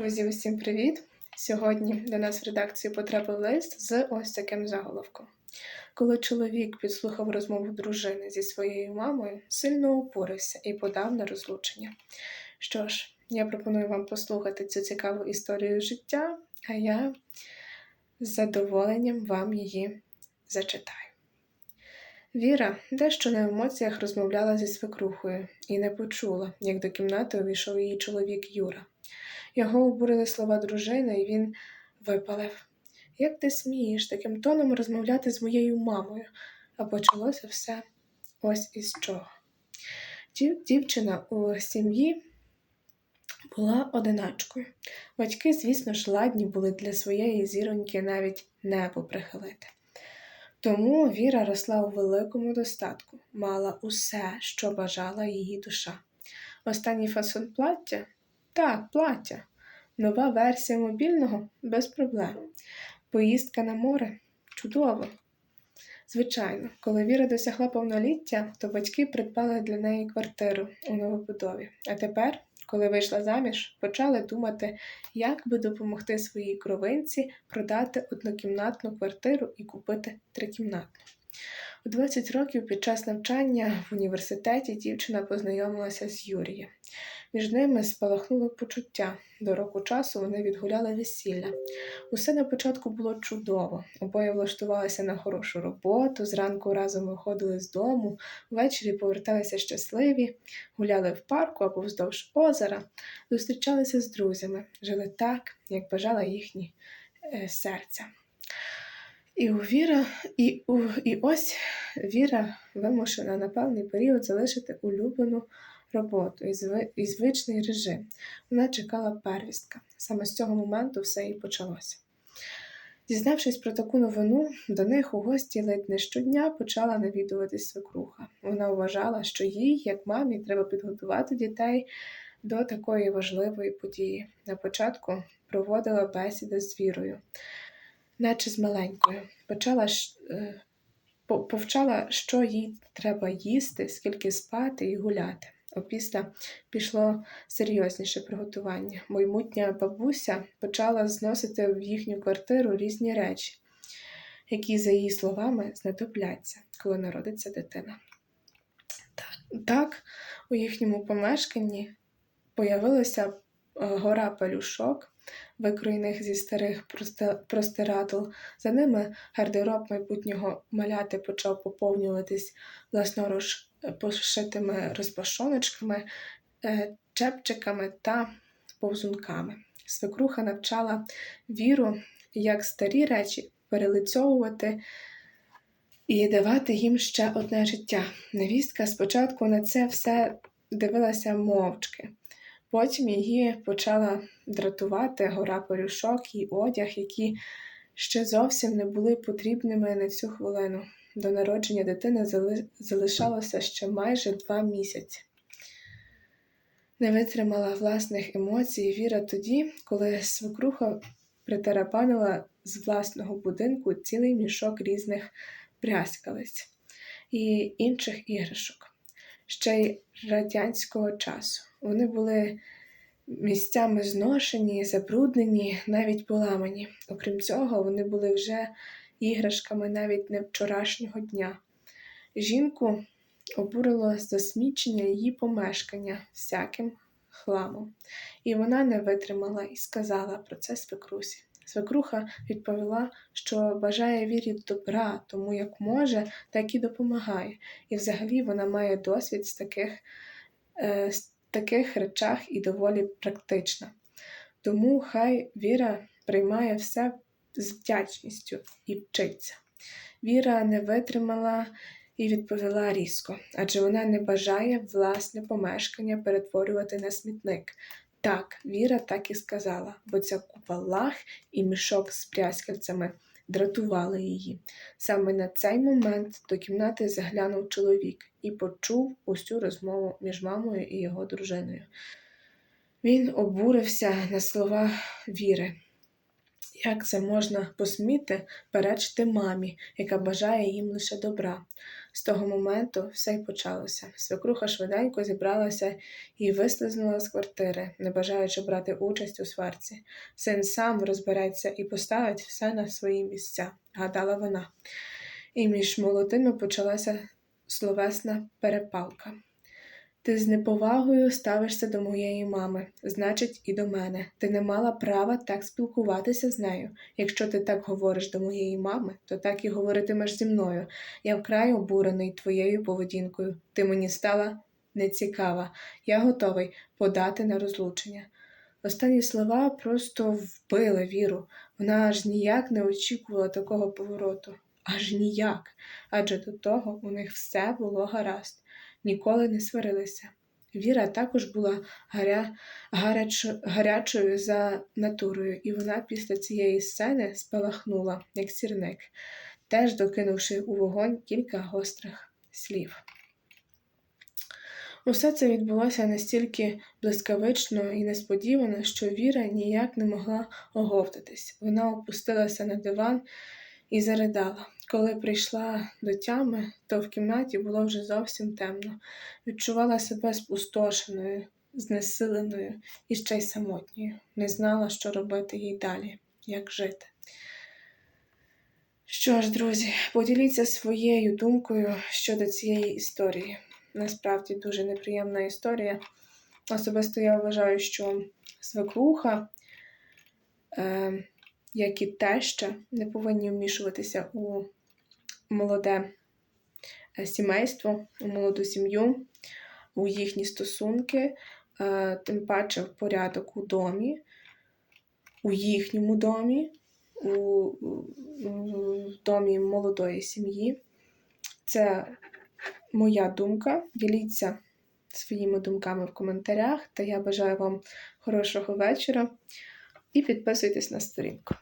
Друзі, усім привіт! Сьогодні до нас в редакцію потрапив лист з ось таким заголовком. Коли чоловік підслухав розмову дружини зі своєю мамою, сильно упорився і подав на розлучення. Що ж, я пропоную вам послухати цю цікаву історію життя, а я з задоволенням вам її зачитаю. Віра дещо на емоціях розмовляла зі свекрухою і не почула, як до кімнати увійшов її чоловік Юра. Його обурили слова дружини, і він випалив. Як ти смієш таким тоном розмовляти з моєю мамою? А почалося все ось із чого. Дів- Дівчина у сім'ї була одиначкою. Батьки, звісно ж, ладні були для своєї зіроньки навіть небо прихилити. Тому Віра росла у великому достатку, мала усе, що бажала її душа. Останній фасон плаття так, плаття. Нова версія мобільного без проблем. Поїздка на море чудово. Звичайно, коли Віра досягла повноліття, то батьки придбали для неї квартиру у новобудові. А тепер, коли вийшла заміж, почали думати, як би допомогти своїй кровинці продати однокімнатну квартиру і купити трикімнатну. У 20 років під час навчання в університеті дівчина познайомилася з Юрієм. Між ними спалахнуло почуття. До року часу вони відгуляли весілля. Усе на початку було чудово. Обоє влаштувалися на хорошу роботу, зранку разом виходили з дому, ввечері поверталися щасливі, гуляли в парку або вздовж озера, зустрічалися з друзями, жили так, як бажала їхні е, серця. І у Віра, і, у, і ось Віра вимушена на певний період залишити улюблену роботу і, зви, і звичний режим. Вона чекала первістка. Саме з цього моменту все і почалося. Дізнавшись про таку новину, до них у гості ледь не щодня почала навідуватись свекруха. Вона вважала, що їй, як мамі, треба підготувати дітей до такої важливої події. На початку проводила бесіди з вірою, наче з маленькою. Почала е, повчала, що їй треба їсти, скільки спати і гуляти. Опісля пішло серйозніше приготування. Майбутня бабуся почала зносити в їхню квартиру різні речі, які, за її словами, знадобляться, коли народиться дитина. Так, так у їхньому помешканні появилася е, гора пелюшок, викроєних зі старих прости- простирадл. За ними гардероб майбутнього маляти почав поповнюватись власноруч е, пошитими розпашоночками, е, чепчиками та повзунками. Свекруха навчала віру, як старі речі перелицьовувати і давати їм ще одне життя. Невістка спочатку на це все дивилася мовчки. Потім її почала дратувати гора порюшок і одяг, які ще зовсім не були потрібними на цю хвилину. До народження дитини залишалося ще майже два місяці. Не витримала власних емоцій Віра тоді, коли свекруха притарабанила з власного будинку цілий мішок різних брязкалиць і інших іграшок, ще й радянського часу. Вони були місцями зношені, забруднені, навіть поламані. Окрім цього, вони були вже іграшками навіть не вчорашнього дня. Жінку обурило засмічення її помешкання всяким хламом, і вона не витримала і сказала про це свекрусі. Свекруха відповіла, що бажає вірі добра, тому як може, так і допомагає. І взагалі вона має досвід з таких, е, таких речах і доволі практична. Тому хай віра приймає все з вдячністю і вчиться. Віра не витримала і відповіла різко, адже вона не бажає власне помешкання перетворювати на смітник. Так, Віра так і сказала, бо ця купа лах і мішок з пряскальцями дратували її. Саме на цей момент до кімнати заглянув чоловік і почув усю розмову між мамою і його дружиною. Він обурився на слова Віри, Як це можна посміти перечити мамі, яка бажає їм лише добра? З того моменту все й почалося. Свекруха швиденько зібралася і вислизнула з квартири, не бажаючи брати участь у сварці. Син сам розбереться і поставить все на свої місця, гадала вона. І між молодими почалася словесна перепалка. Ти з неповагою ставишся до моєї мами, значить, і до мене. Ти не мала права так спілкуватися з нею. Якщо ти так говориш до моєї мами, то так і говоритимеш зі мною. Я вкрай обурений твоєю поведінкою. Ти мені стала нецікава. Я готовий подати на розлучення. Останні слова просто вбили віру. Вона аж ніяк не очікувала такого повороту. Аж ніяк. Адже до того у них все було гаразд ніколи не сварилися. Віра також була гаря... гаряч... гарячою за натурою, і вона після цієї сцени спалахнула, як сірник, теж докинувши у вогонь кілька гострих слів. Усе це відбулося настільки блискавично і несподівано, що Віра ніяк не могла оговтатись. Вона опустилася на диван і заридала. Коли прийшла до тями, то в кімнаті було вже зовсім темно. Відчувала себе спустошеною, знесиленою і ще й самотньою. Не знала, що робити їй далі, як жити. Що ж, друзі, поділіться своєю думкою щодо цієї історії. Насправді дуже неприємна історія. Особисто я вважаю, що свекруха. Е, як і теща, не повинні вмішуватися у молоде е, сімейство, у молоду сім'ю, у їхні стосунки, е, тим паче в порядок у домі, у їхньому домі, у домі молодої сім'ї. Це моя думка. Діліться своїми думками в коментарях, та я бажаю вам хорошого вечора і підписуйтесь на сторінку.